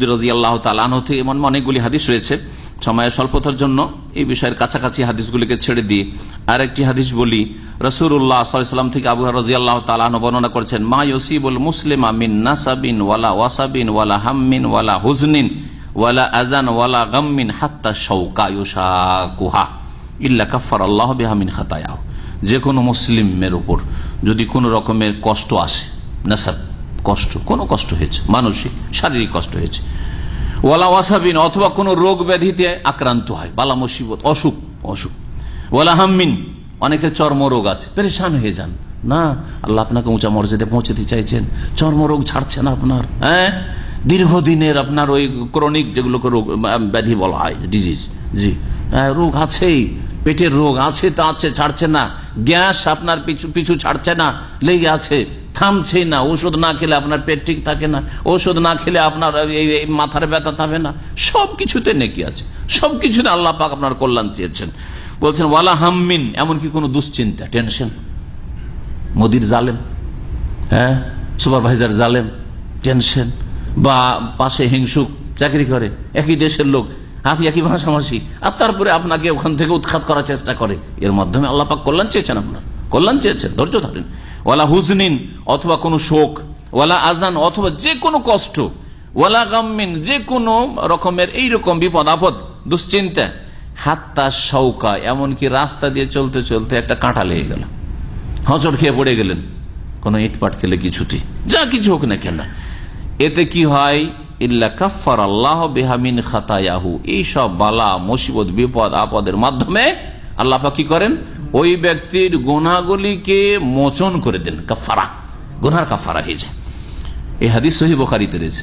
রাজি আল্লাহ তালান হতে এমন অনেকগুলি হাদিস রয়েছে। সময়ের স্বল্পতার জন্য এই বিষয়ের কাছাকাছি হাদিসগুলিকে ছেড়ে দিয়ে আরেকটি হাদিস বলি রসুল্লাহ সাল্লাম থেকে আবু রাজি আল্লাহ তালান বর্ণনা করেছেন, মা ইসিবুল মুসলিম আমিন নাসাবিন ওয়ালা ওয়াসাবিন ওয়ালা হাম্মিন ওয়ালা হুজনিন ওয়ালা আজান ওয়ালা গাম্মিন হাত্তা শৌকা ইউসা কুহা ইল্লা কাফার আল্লাহ বেহামিন খাতায়াহ। যে কোনো মুসলিমের উপর যদি কোনো রকমের কষ্ট আসে নাসাব কষ্ট কোনো কষ্ট হয়েছে মানসিক শারীরিক কষ্ট হয়েছে। ওয়ালা ওয়াসাবিন অথবা কোনো রোগ ব্যাধিতে আক্রান্ত হয় বালা মুসিবত অসুখ অসুখ। ওয়ালা হাম্মিন অনেকের চর্মরোগ আছে পরেশান হয়ে যান। না আল্লাহ আপনাকে উঁচা মর্যাদায় পৌঁছতে চাইছেন চর্মরোগ ছাড়ছেন আপনার হ্যাঁ? দীর্ঘদিনের আপনার ওই ক্রনিক যেগুলোকে রোগ ব্যাধি বলা হয় ডিজিজ জি। হ্যাঁ, রোগ আছেই পেটের রোগ আছে তা আছে ছাড়ছে না। গ্যাস আপনার পিছু পিছু ছাড়ছে না, লেগে আছে। থামছে না, ওষুধ না খেলে আপনার পেট ঠিক থাকে না, ওষুধ না খেলে আপনার এই মাথার ব্যথা থামে না। সব কিছুতে নেকি আছে। সব কিছুতে আল্লাহ পাক আপনার কল্যাণ চেয়েছেন। বলছেন, ওয়ালা হাম্মিন এমনকি কোনো দুশ্চিন্তা, টেনশন। মোদির জালেম হ্যাঁ? সুপারভাইজার জালেম, টেনশন। বা পাশে হিংসুক, চাকরি করে। একই দেশের লোক আপনি একই ভাষাভাষী আর তারপরে আপনাকে ওখান থেকে উৎখাত করার চেষ্টা করে। এর মাধ্যমে আল্লাপাক কল্যাণ চেয়েছেন আপনার। কল্যাণ চেয়েছেন, ধৈর্য ধরেন। ওয়ালা হুজনিন অথবা কোনো শোক, ওয়ালা আজান অথবা যে কোনো কষ্ট, ওয়ালা গাম্মিন, যে কোনো রকমের এইরকম বিপদ, আপদ, দুশ্চিন্তা, হাত্তা শৌকা এমনকি রাস্তা দিয়ে চলতে চলতে একটা কাঁটা লেগে গেল। হচট খেয়ে পড়ে গেলেন। কোনো ইটপাট খেলে কিছুটি যা কিছু হোক না কেন। এতে কি হয়? ইল্লা কাফার আল্লাহ বেহামিন খাতায়াহু। এইসব বালা, মুসিবত, বিপদ, আপদের মাধ্যমে আল্লাহ কি করেন? ওই ব্যক্তির গুনাগুলিকে মোচন করে দেন কাফারা গুনার কাফারা হয়ে যায়। এই হাদিস সহি বখারিতে রয়েছে।